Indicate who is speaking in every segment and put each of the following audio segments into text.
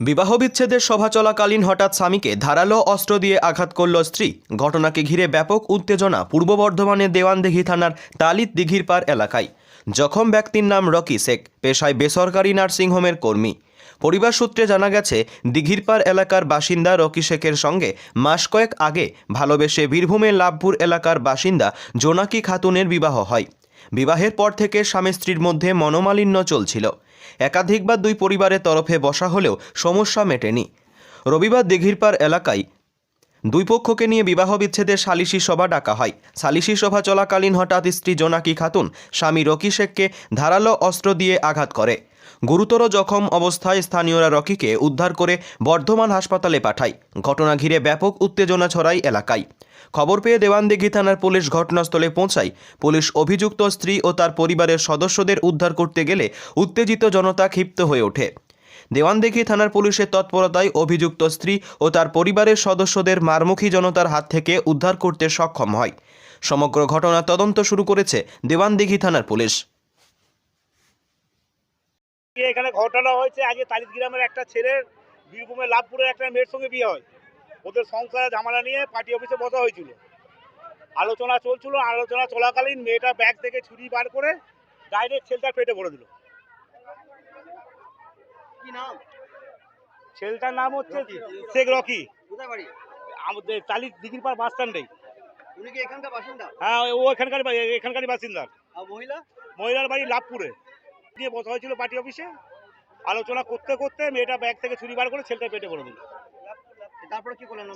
Speaker 1: বিবাহ বিচ্ছেদের সভা চলাকালীন হঠাৎ স্বামীকে ধারালো অস্ত্র দিয়ে আঘাত করল স্ত্রী। ঘটনাকে ঘিরে ব্যাপক উত্তেজনা পূর্ব বর্ধমানের দেওয়ানদিঘি থানার তালিত দিঘির পার এলাকায়। জখম ব্যক্তির নাম রকি শেখ, পেশায় বেসরকারি নার্সিংহোমের কর্মী। পরিবার সূত্রে জানা গেছে, দিঘিরপাড় এলাকার বাসিন্দা রকি শেখের সঙ্গে মাস কয়েক আগে ভালোবেসে বীরভূমের লাভপুর এলাকার বাসিন্দা জোনাকি খাতুনের বিবাহ হয়। বিবাহের পর থেকে স্বামী স্ত্রীর মধ্যে মনোমালিন্য চলছিল। একাধিকবার দুই পরিবারের তরফে বসা হলেও সমস্যা মেটেনি। রবিবার দিঘিরপাড় এলাকায় দুই পক্ষকে নিয়ে বিবাহ বিচ্ছেদের সালিশি সভা ডাকা হয়। সালিশি সভা চলাকালীন হঠাৎ স্ত্রী জোনাকি খাতুন, স্বামী রকি শেখকে ধারালো অস্ত্র দিয়ে আঘাত করে। গুরুতর জখম অবস্থায় স্থানীয়রা রকিকে উদ্ধার করে বর্ধমান হাসপাতালে পাঠায়। ঘটনা ঘিরে ব্যাপক উত্তেজনা ছড়ায় এলাকায়। খবর পেয়ে দেওয়ানদিঘি থানার পুলিশ ঘটনাস্থলে পৌঁছায়। পুলিশ অভিযুক্ত স্ত্রী ও তার পরিবারের সদস্যদের উদ্ধার করতে গেলে উত্তেজিত জনতা ক্ষিপ্ত হয়ে ওঠে। দেওয়ানদিঘি থানার পুলিশের তৎপরতায় অভিযুক্ত স্ত্রী ও তার পরিবারের সদস্যদের মারমুখী জনতার হাত থেকে উদ্ধার করতে সক্ষম হয়। সমগ্র ঘটনা তদন্ত শুরু করেছে দেওয়ানদিঘি থানার পুলিশ।
Speaker 2: যে এখানে ঘটনা হয়েছে আগে তালিত গ্রামের একটা ছেলের বীরভূমের লাভপুরের একটা মেয়ের সঙ্গে বিয়ে হয়। ওদের সংসারে ঝামেলা নিয়ে পার্টি অফিসে বসা হয়েছিল। আলোচনা চলছিল আলোচনা চলাকালীন মেয়েটা ব্যাগ থেকে ছুরি বার করে ডাইরেক্ট ছেলেটার পেটে ভরে দিল।
Speaker 3: কি নাম?
Speaker 2: ছেলেটার নাম হচ্ছে শেখ রকি। আমাদের তালিত দিঘির পার বাস
Speaker 3: বাসিন্দা?
Speaker 2: হ্যাঁ ও এখানকার এখানকারই বাসিন্দার।
Speaker 3: আর মহিলা?
Speaker 2: মহিলার বাড়ি লাভপুরে। দিয়ে বসা হয়েছিল পার্টি অফিসে। আলোচনা করতে করতে মেয়েটা ব্যাগ থেকে ছুরি বার করে ছেলেটা পেটে ভরে দিল।
Speaker 3: তারপরে কি করলেন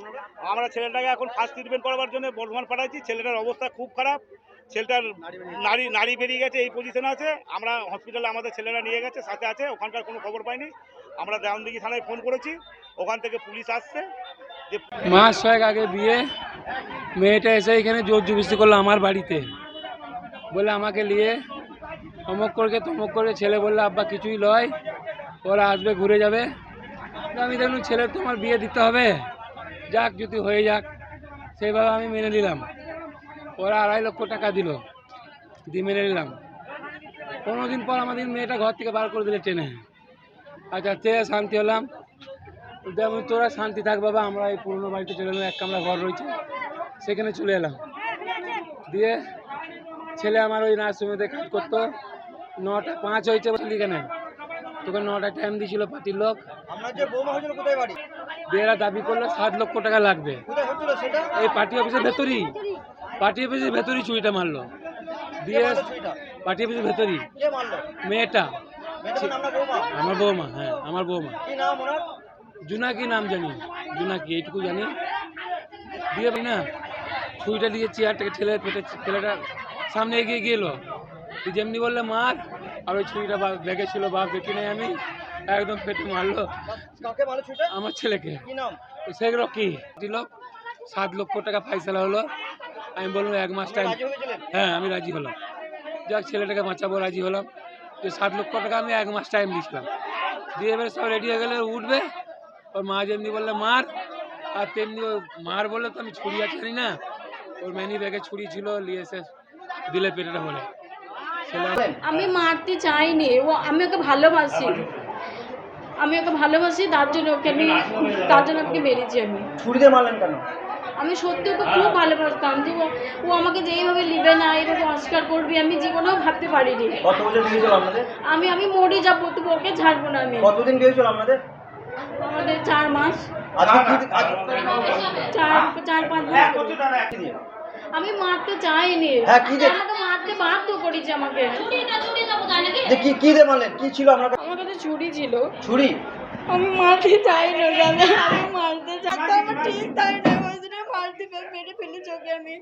Speaker 2: আমরা ছেলেটাকে এখন ফার্স্ট ট্রিটমেন্ট করার জন্য বর্ধমান পাঠাচ্ছি ছেলেটার অবস্থা খুব খারাপ। ছেলেটার নারী নারী বেরিয়ে গেছে এই পজিশনে আছে। আমরা হসপিটালে আমাদের ছেলেরা নিয়ে গেছে সাথে আছে। ওখানকার কোনো খবর পাইনি। আমরা দেওয়ানদিঘি থানায় ফোন করেছি। ওখান থেকে পুলিশ আসছে। যে
Speaker 4: মাস ছয়েক আগে বিয়ে। মেয়েটা এসে এখানে জোর জুবিস্তি করল আমার বাড়িতে। বলে আমাকে নিয়ে অমক করকে তমক করে ছেলে বললে, আব্বা, কিছুই লয়, ওরা আসবে, ঘুরে যাবে। আমি দেখলাম ছেলের তো আমার বিয়ে দিতে হবে। যাক, যদি হয়ে যাক, সেইভাবে আমি মেনে নিলাম। ওরা আড়াই লক্ষ টাকা দিল, দিয়ে মেনে নিলাম। পনেরো দিন পর আমাদের মেয়েটা ঘর থেকে বার করে দিলে ট্রেনে। আচ্ছা তে শান্তি হলাম। যেমন তোরা শান্তি থাক বাবা, আমরা এই পুরনো বাড়িতে চলে এলাম, এক কামরা ঘর রয়েছে, সেখানে চলে এলাম। দিয়ে ছেলে আমার ওই নার্সিংহোমে কাজ করতো। নটা পাঁচ হয়েছে বললি কেন তোকে নটা টাইম দিয়েছিল পার্টির লোক।
Speaker 3: বাড়ি?
Speaker 4: দাবি করল সাত লক্ষ টাকা লাগবে। এই পার্টি অফিসের ভেতরই। পার্টি অফিসের ভেতরই চুরিটা মারলো। দিয়ে পার্টি অফিসের ভেতরই। মেয়েটা। আমার বৌমা হ্যাঁ আমার বৌমা। জুনাকি নাম জানি জুনাকি এইটুকু জানি। দিয়ে না ছুরিটা দিয়ে চেয়ারটাকে ঠেলে পেটে ছেলেটা সামনে এগিয়ে গেলো যেমনি বললে মার আর ওই ছুরিটা বা ব্যাগে ছিল বাপ দেখি নাই আমি একদম পেটে মারলো। আমার ছেলেকে। সেগুলো কি? দিল সাত লক্ষ টাকা ফাইসলা হলো। আমি বললাম এক মাস টাইম হ্যাঁ আমি রাজি হলাম। যাক ছেলেটাকে বাঁচাবো রাজি হলাম। যে সাত লক্ষ টাকা আমি এক মাস টাইম দিয়েছিলাম। দিয়ে এবারে সব রেডি হয়ে গেলে উঠবে। ওর মা যেমনি বললে মার আর তেমনি মার বললে তো আমি ছুরি আছে না। ওর ম্যানি ব্যাগে ছুরি ছিল নিয়ে এসে দিলে পেটেটা বলে।
Speaker 5: আমি মারতে চাইনি ও আমি ওকে ভালোবাসি। আমি ওকে ভালোবাসি তার জন্য ওকে আমি তার জন্য ওকে মেরেছি আমি।
Speaker 3: ছুরি দিয়ে মারলেন কেন?
Speaker 5: আমি সত্যি ওকে খুব ভালোবাসতাম যে ও আমাকে যে এইভাবে নিবে না এইভাবে অস্কার করবি আমি জীবনেও ভাবতে পারিনি। আমি আমি মরে যাব তবু ওকে ছাড়বো না আমি।
Speaker 3: কতদিন বিয়ে ছিল আপনাদের?
Speaker 5: আমাদের চার মাস। চার চার পাঁচ মাস? আমি মারতে চাইনি।
Speaker 3: হ্যাঁ, কি যে-
Speaker 5: আমাকে মারতে বাধ্য করেছে আমাকে।
Speaker 3: যে কি কি দিয়ে মারলেন কি ছিল আপনার কাছে?
Speaker 5: আমার কাছে ছুরি ছিল।
Speaker 3: ছুরি
Speaker 5: আমি মারতে চাই না দাদা আমি মারতে চাই তো আমার ঠিক তাই না ওই জন্য মারতে পেরে মেরে ফেলে চোখে আমি।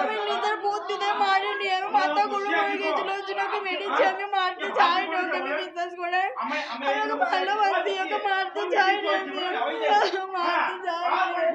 Speaker 5: আমি নিজের বুদ্ধিতে মারিনি আমি মাথা গুলো হয়ে গেছিল ওই জন্য ওকে মেরেছি আমি মারতে চাই না ওকে আমি বিশ্বাস করে। আমি ওকে ভালোবাসি ওকে মারতে চাই না আমি। মারতে চাই না